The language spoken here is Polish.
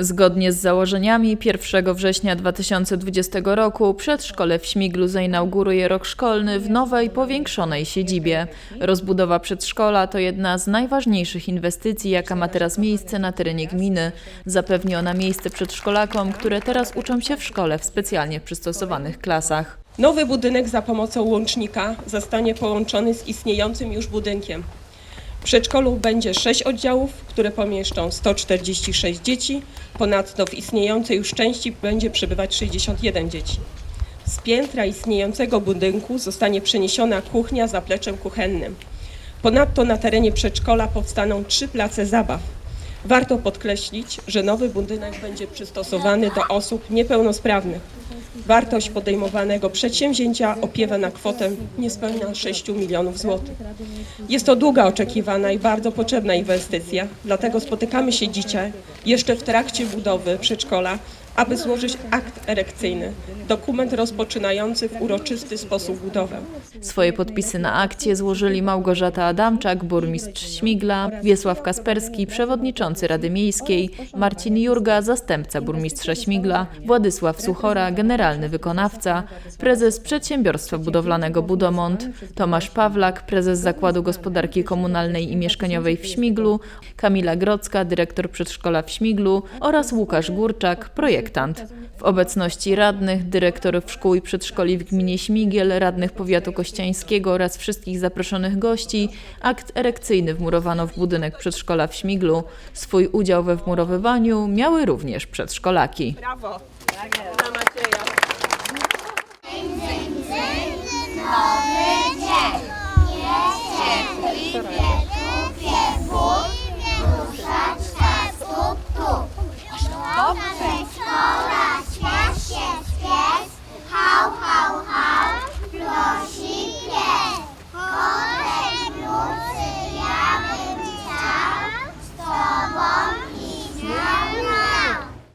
Zgodnie z założeniami 1 września 2020 roku przedszkole w Śmiglu zainauguruje rok szkolny w nowej, powiększonej siedzibie. Rozbudowa przedszkola to jedna z najważniejszych inwestycji, jaka ma teraz miejsce na terenie gminy. Zapewni ona miejsce przedszkolakom, które teraz uczą się w szkole w specjalnie przystosowanych klasach. Nowy budynek za pomocą łącznika zostanie połączony z istniejącym już budynkiem. W przedszkolu będzie 6 oddziałów, które pomieszczą 146 dzieci. Ponadto w istniejącej już części będzie przebywać 61 dzieci. Z piętra istniejącego budynku zostanie przeniesiona kuchnia zapleczem kuchennym. Ponadto na terenie przedszkola powstaną trzy place zabaw. Warto podkreślić, że nowy budynek będzie przystosowany do osób niepełnosprawnych. Wartość podejmowanego przedsięwzięcia opiewa na kwotę niespełna 6 milionów złotych. Jest to długa oczekiwana i bardzo potrzebna inwestycja, dlatego spotykamy się dzisiaj, jeszcze w trakcie budowy przedszkola, aby złożyć akt erekcyjny, dokument rozpoczynający w uroczysty sposób budowę. Swoje podpisy na akcie złożyli Małgorzata Adamczak, burmistrz Śmigla, Wiesław Kasperski, przewodniczący Rady Miejskiej, Marcin Jurga, zastępca burmistrza Śmigla, Władysław Suchora, generalny wykonawca, prezes przedsiębiorstwa budowlanego Budomont, Tomasz Pawlak, prezes Zakładu Gospodarki Komunalnej i Mieszkaniowej w Śmiglu, Kamila Grodzka, dyrektor przedszkola w Śmiglu oraz Łukasz Górczak, projektant. W obecności radnych, dyrektorów szkół i przedszkoli w gminie Śmigiel, radnych powiatu kościańskiego oraz wszystkich zaproszonych gości, akt erekcyjny wmurowano w budynek przedszkola w Śmiglu. Swój udział we wmurowywaniu miały również przedszkolaki. Brawo! Nowy dzień,